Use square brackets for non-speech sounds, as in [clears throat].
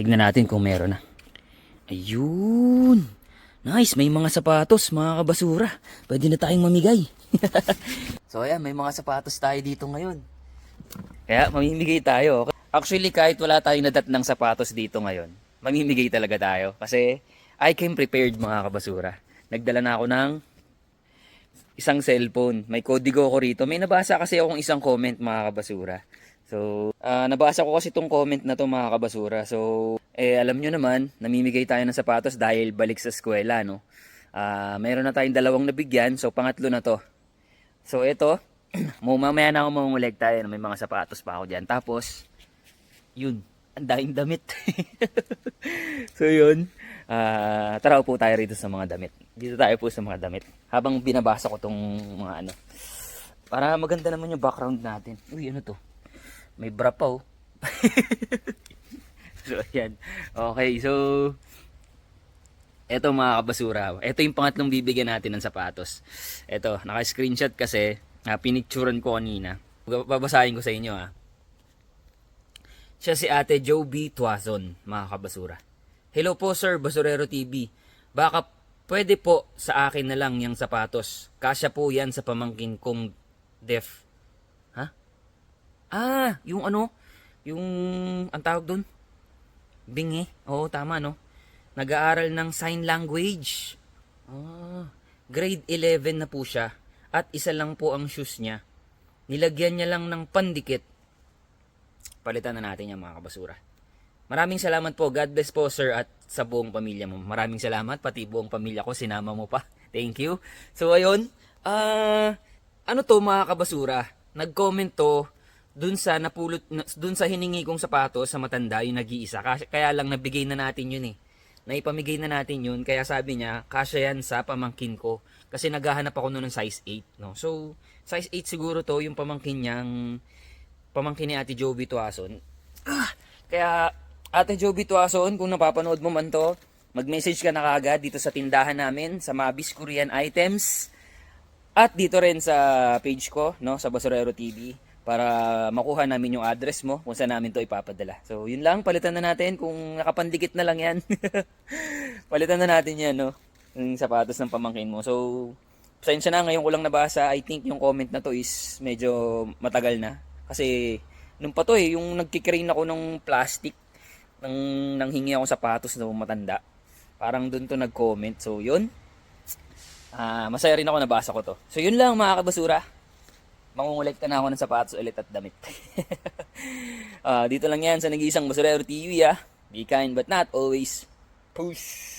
Tignan natin kung meron na. Ayun. Nice, may mga sapatos, mga kabasura. Pwede na tayong mamigay. [laughs] so ayan, may mga sapatos tayo dito ngayon. Kaya mamimigay tayo. Actually, kahit wala tayong nadat ng sapatos dito ngayon, mamimigay talaga tayo. Kasi I came prepared mga kabasura. Nagdala na ako ng isang cellphone. May kodigo ko rito. May nabasa kasi akong isang comment mga kabasura. So, ah, nabasa ko kasi itong comment na to mga kabasura. So, eh alam nyo naman, namimigay tayo ng sapatos dahil balik sa eskwela, no? Ah, meron na tayong dalawang nabigyan, so pangatlo na to. So, ito, [clears throat] mamaya na ako mangunguleg tayo, may mga sapatos pa ako dyan. Tapos, yun, ang daing damit. [laughs] so, yun. Ah, tara po tayo rito sa mga damit. Dito tayo po sa mga damit. Habang binabasa ko tong mga ano. Para maganda naman yung background natin. Uy, ano to? May bra pa oh. [laughs] so, ayan. Okay, so... Eto mga kabasura. Ito yung pangatlong bibigyan natin ng sapatos. Eto, naka-screenshot kasi. Uh, pinicturan ko kanina. Babasahin ko sa inyo ah. Siya si ate Joe B. Tuazon, mga kabasura. Hello po sir, Basurero TV. Baka pwede po sa akin na lang yung sapatos. Kasya po yan sa pamangkin kong deaf. Ah, yung ano? Yung, ang tawag doon? Bingi. Oo, tama no? Nag-aaral ng sign language. Ah, grade 11 na po siya. At isa lang po ang shoes niya. Nilagyan niya lang ng pandikit. Palitan na natin yung mga kabasura. Maraming salamat po. God bless po sir at sa buong pamilya mo. Maraming salamat. Pati buong pamilya ko sinama mo pa. [laughs] Thank you. So ayun. Ah, ano to mga kabasura? Nag-comment to dun sa napulot dun sa hiningi kong sapatos sa matanda yung nag-iisa. Kasi- Kaya lang nabigay na natin yun eh. Naipamigay na natin yun. Kaya sabi niya, kasya yan sa pamangkin ko. Kasi naghahanap ako noon ng size 8. No? So, size 8 siguro to yung pamangkin niyang pamangkin ni Ate Joby Tuason. Ah, kaya Ate Joby Tuason, kung napapanood mo man to, mag-message ka na kagad dito sa tindahan namin sa Mabis Korean Items. At dito rin sa page ko, no, sa Basurero TV para makuha namin yung address mo kung saan namin to ipapadala. So, yun lang, palitan na natin kung nakapandikit na lang yan. [laughs] palitan na natin yan, no, yung sapatos ng pamangkin mo. So, pasensya na, ngayon ko lang nabasa. I think yung comment na to is medyo matagal na. Kasi, nung pa to eh, yung nagkikrane ako ng plastic, nang nanghingi ako sapatos na matanda. Parang doon to nag-comment. So, yun. Ah, masaya rin ako nabasa ko to. So, yun lang mga kabasura. Mangungulekta na ako ng sapatos ulit at damit. [laughs] Ah, dito lang yan sa nag-iisang Basurero TV ah. Be kind but not always. Push.